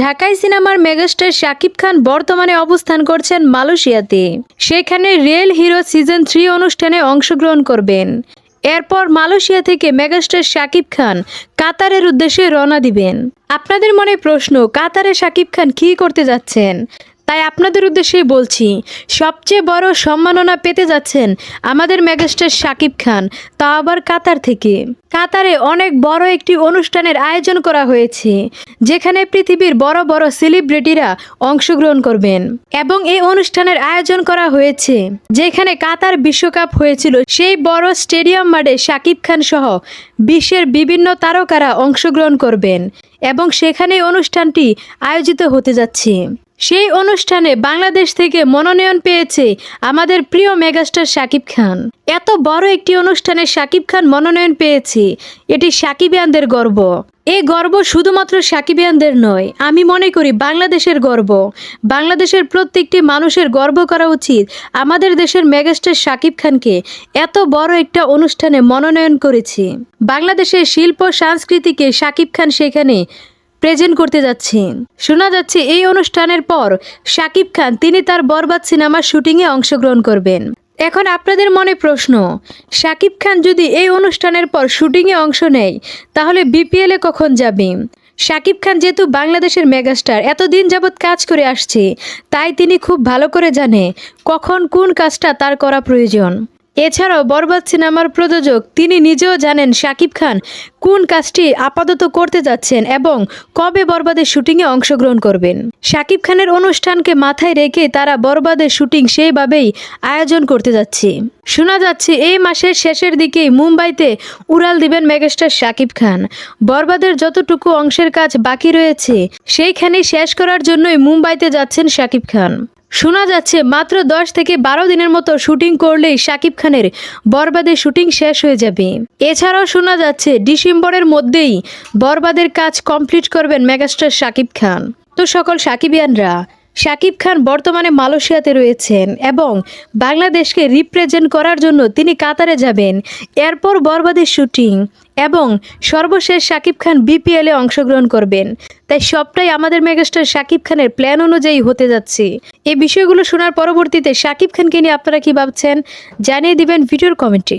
ঢাকাই সিনেমার মেগাস্টার শাকিব খান বর্তমানে অবস্থান করছেন মালয়েশিয়াতে। সেখানে রিয়েল হিরো সিজন থ্রি অনুষ্ঠানে অংশগ্রহণ করবেন। এরপর মালয়েশিয়া থেকে মেগাস্টার শাকিব খান কাতারের উদ্দেশ্যে রওনা দিবেন। আপনাদের মনে প্রশ্ন, কাতারে শাকিব খান কি করতে যাচ্ছেন? তাই আপনাদের উদ্দেশ্যে বলছি, সবচেয়ে বড় সম্মাননা পেতে যাচ্ছেন আমাদের মেগাস্টার শাকিব খান, তা আবার কাতার থেকে। কাতারে অনেক বড় একটি অনুষ্ঠানের আয়োজন করা হয়েছে, যেখানে পৃথিবীর বড় বড় সেলিব্রিটিরা অংশগ্রহণ করবেন এবং এই অনুষ্ঠানের আয়োজন করা হয়েছে, যেখানে কাতার বিশ্বকাপ হয়েছিল সেই বড় স্টেডিয়াম মাঠে শাকিব খান সহ বিশ্বের বিভিন্ন তারকারা অংশগ্রহণ করবেন এবং সেখানে অনুষ্ঠানটি আয়োজিত হতে যাচ্ছে। সেই অনুষ্ঠানে বাংলাদেশ থেকে মনোনয়ন পেয়েছে আমাদের প্রিয় মেগাস্টার শাকিব খান। এত বড় একটি অনুষ্ঠানে শাকিব খান মনোনয়ন পেয়েছে, এটি সাকিবিয়ানদের গর্ব। এই গর্ব শুধুমাত্র সাকিবিয়ানদের নয়, আমি মনে করি বাংলাদেশের গর্ব। বাংলাদেশের প্রত্যেকটি মানুষের গর্ব করা উচিত আমাদের দেশের মেগাস্টার শাকিব খানকে এত বড় একটা অনুষ্ঠানে মনোনয়ন করেছে। বাংলাদেশের শিল্প, সংস্কৃতিকে শাকিব খান সেখানে প্রেজেন্ট করতে যাচ্ছে। শোনা যাচ্ছে এই অনুষ্ঠানের পর শাকিব খান, তিনি তার বরবাদ সিনেমার শুটিংয়ে অংশগ্রহণ করবেন। এখন আপনাদের মনে প্রশ্ন, শাকিব খান যদি এই অনুষ্ঠানের পর শুটিংয়ে অংশ নেয়, তাহলে বিপিএলে কখন যাবে? শাকিব খান যেহেতু বাংলাদেশের মেগাস্টার, এতদিন যাবৎ কাজ করে আসছে, তাই তিনি খুব ভালো করে জানে কখন কোন কাজটা তার করা প্রয়োজন। এছাড়াও বরবাদ সিনেমার প্রযোজক, তিনি নিজেও জানেন শাকিব খান কোন কাজটি আপাতত করতে যাচ্ছেন এবং কবে বরবাদের শুটিংয়ে অংশগ্রহণ করবেন। শাকিব খানের অনুষ্ঠানকে মাথায় রেখে তারা বরবাদের শুটিং সেইভাবেই আয়োজন করতে যাচ্ছে। শোনা যাচ্ছে, এই মাসের শেষের দিকেই মুম্বাইতে উড়াল দিবেন মেগাস্টার শাকিব খান। বরবাদের যতটুকু অংশের কাজ বাকি রয়েছে সেইখানে শেষ করার জন্যই মুম্বাইতে যাচ্ছেন শাকিব খান। শোনা যাচ্ছে, মাত্র দশ থেকে বারো দিনের মতো শুটিং করলেই শাকিব খানের বরবাদের শুটিং শেষ হয়ে যাবে। এছাড়াও শোনা যাচ্ছে, ডিসেম্বরের মধ্যেই বরবাদের কাজ কমপ্লিট করবেন মেগাস্টার শাকিব খান। তো সকল সাকিবিয়ানরা শাকিব খান বর্তমানে মালয়েশিয়াতে রয়েছেন এবং বাংলাদেশকে রিপ্রেজেন্ট করার জন্য তিনি কাতারে যাবেন। এরপর বরবাদের শুটিং এবং সর্বশেষ শাকিব খান বিপিএলে অংশগ্রহণ করবেন। তাই সবটাই আমাদের মেগাস্টার শাকিব খানের প্ল্যান অনুযায়ী হতে যাচ্ছে। এই বিষয়গুলো শোনার পরবর্তীতে শাকিব খানকে নিয়ে আপনারা কি ভাবছেন? জানিয়ে দিবেন ভিডিওর কমেন্টে।